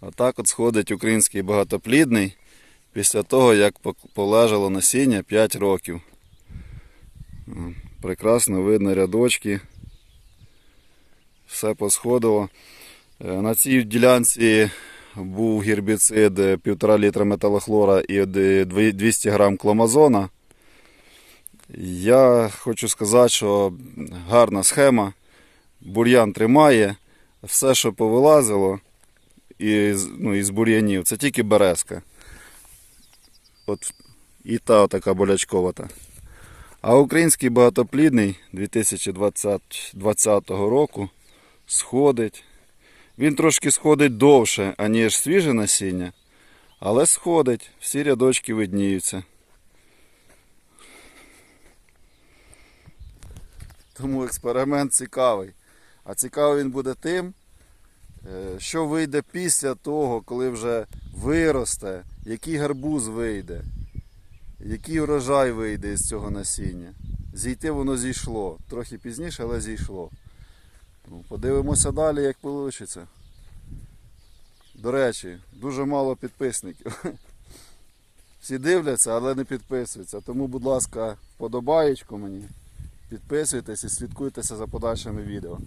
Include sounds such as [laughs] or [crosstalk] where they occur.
Отак от сходить український багатоплідний після того, як полежало насіння 5 років. Прекрасно видно рядочки. Все посходило. Е, На цій ділянці був гербіцид е, 1,5 літра металохлора і 200 грам кломазона. Я хочу сказати, що гарна схема. Бур'ян тримає, все, що повилазило із, ну, із бур'янів, це тільки березка. От і та така болячковата. А український багатоплідний 2020 року сходить. Він трошки сходить довше, аніж свіже насіння, але сходить, всі рядочки видніються. Тому експеримент цікавий. А цікавий він буде тим, що вийде після того, коли вже виросте, який гарбуз вийде, який урожай вийде із цього насіння. Зійти воно зійшло. Трохи пізніше, але зійшло. Ну, подивимося далі, як вийде. До речі, дуже мало підписників. [laughs] Всі дивляться, але не підписуються. Тому, будь ласка, вподобаєчку мені. Підписуйтесь і слідкуйтеся за подальшими відео.